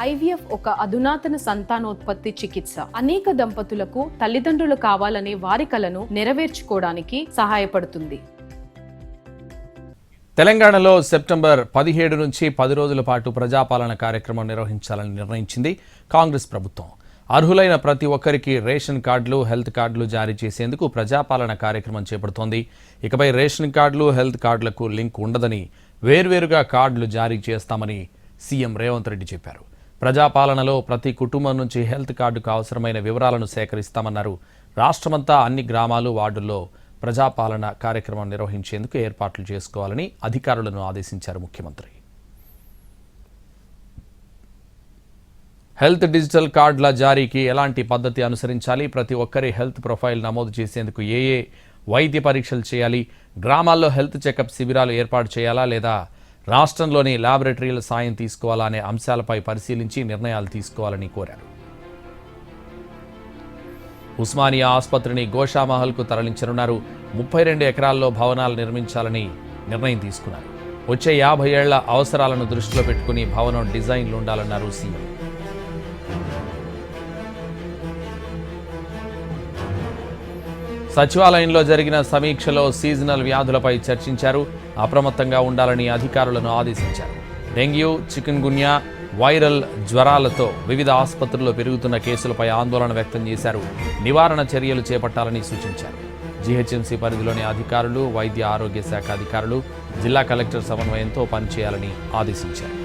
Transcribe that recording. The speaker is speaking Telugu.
ఐవీఎఫ్ ఒక అధునాతన సంతానోత్పత్తి చికిత్స. అనేక దంపతులకు తల్లిదండ్రులు కావాలనే వారి కలను నెరవేర్చుకోవడానికి సహాయపడుతుంది. తెలంగాణలో సెప్టెంబర్ పదిహేడు నుంచి పది రోజుల పాటు ప్రజాపాలన కార్యక్రమం నిర్వహించాలని నిర్ణయించింది కాంగ్రెస్ ప్రభుత్వం. అర్హులైన ప్రతి ఒక్కరికి రేషన్ కార్డులు హెల్త్ కార్డులు జారీ చేసేందుకు ప్రజాపాలన కార్యక్రమం చేపడుతోంది. ఇకపై రేషన్ కార్డులు హెల్త్ కార్డులకు లింక్ ఉండదని వేర్వేరుగా కార్డులు జారీ చేస్తామని సీఎం రేవంత్ రెడ్డి చెప్పారు. ప్రజాపాలనలో ప్రతి కుటుంబం నుంచి హెల్త్ కార్డుకు అవసరమైన వివరాలను సేకరిస్తామన్నారు. రాష్ట్రమంతా అన్ని గ్రామాలు వార్డుల్లో ప్రజాపాలన కార్యక్రమం నిర్వహించేందుకు ఏర్పాట్లు చేసుకోవాలని అధికారులను ఆదేశించారు ముఖ్యమంత్రి. హెల్త్ డిజిటల్ కార్డుల జారీకి ఎలాంటి పద్ధతి అనుసరించాలి? ప్రతి ఒక్కరి హెల్త్ ప్రొఫైల్ నమోదు చేసేందుకు ఏ ఏ వైద్య పరీక్షలు చేయాలి? గ్రామాల్లో హెల్త్ చెకప్ శిబిరాలు ఏర్పాటు చేయాలా లేదా రాష్ట్రంలోని ల్యాబొరేటరీల సాయం తీసుకోవాలా అనే అంశాలపై పరిశీలించి నిర్ణయాలు తీసుకోవాలని కోరారు. ఉస్మానియా ఆసుపత్రిని గోషామహల్కు తరలించనున్నారు. ముప్పై రెండు ఎకరాల్లో భవనాలు నిర్మించాలని నిర్ణయం తీసుకున్నారు. వచ్చే యాభై ఏళ్ళ అవసరాలను దృష్టిలో పెట్టుకుని భవనం డిజైన్లు ఉండాలన్నారు సీఎం. సచివాలయంలో జరిగిన సమీక్షలో సీజనల్ వ్యాధులపై చర్చించారు. అప్రమత్తంగా ఉండాలని అధికారులను ఆదేశించారు. డెంగ్యూ చికెన్ గున్యా వైరల్ జ్వరాలతో వివిధ ఆసుపత్రుల్లో పెరుగుతున్న కేసులపై ఆందోళన వ్యక్తం చేశారు. నివారణ చర్యలు చేపట్టాలని సూచించారు. జీహెచ్ఎంసీ పరిధిలోని అధికారులు వైద్య ఆరోగ్య శాఖ అధికారులు జిల్లా కలెక్టర్ సమన్వయంతో పనిచేయాలని ఆదేశించారు.